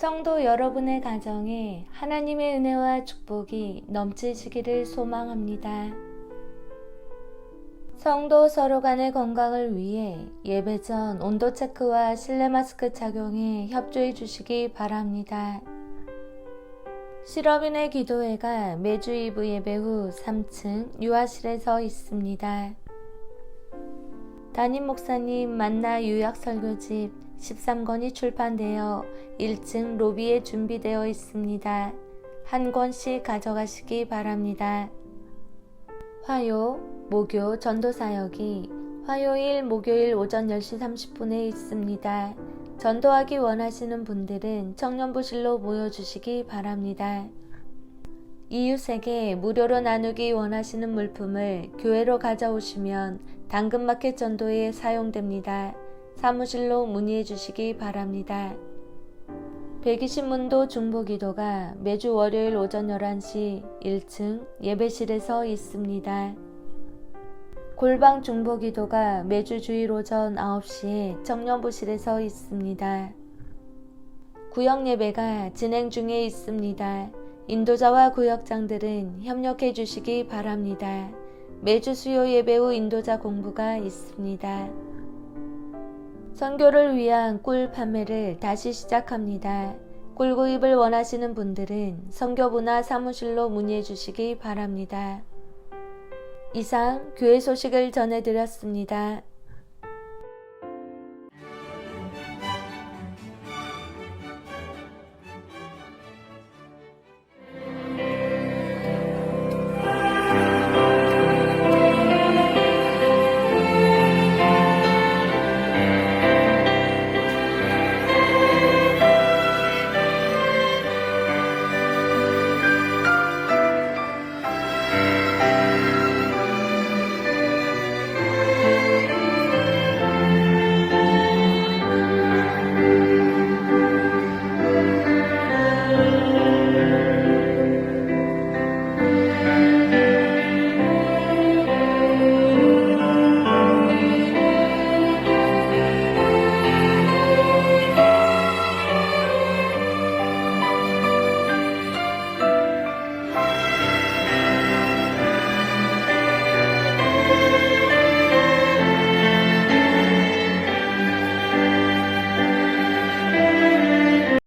성도 여러분의 가정에 하나님의 은혜와 축복이 넘치시기를 소망합니다. 성도 서로 간의 건강을 위해 예배 전 온도 체크와 실내 마스크 착용에 협조해 주시기 바랍니다. 실업인의 기도회가 매주 2부 예배 후 3층 유아실에서 있습니다. 담임 목사님 만나 유약 설교집 13권이 출판되어 1층 로비에 준비되어 있습니다. 한 권씩 가져가시기 바랍니다. 화요, 목요 전도 사역이 화요일, 목요일 오전 10시 30분에 있습니다. 전도하기 원하시는 분들은 청년부실로 모여주시기 바랍니다. 이웃에게 무료로 나누기 원하시는 물품을 교회로 가져오시면 당근마켓 전도에 사용됩니다. 사무실로 문의해 주시기 바랍니다. 120문도 중보기도가 매주 월요일 오전 11시 1층 예배실에서 있습니다. 골방 중보기도가 매주 주일 오전 9시에 청년부실에서 있습니다. 구역 예배가 진행 중에 있습니다. 인도자와 구역장들은 협력해 주시기 바랍니다. 매주 수요 예배 후 인도자 공부가 있습니다. 선교를 위한 꿀 판매를 다시 시작합니다. 꿀 구입을 원하시는 분들은 선교부나 사무실로 문의해 주시기 바랍니다. 이상 교회 소식을 전해드렸습니다.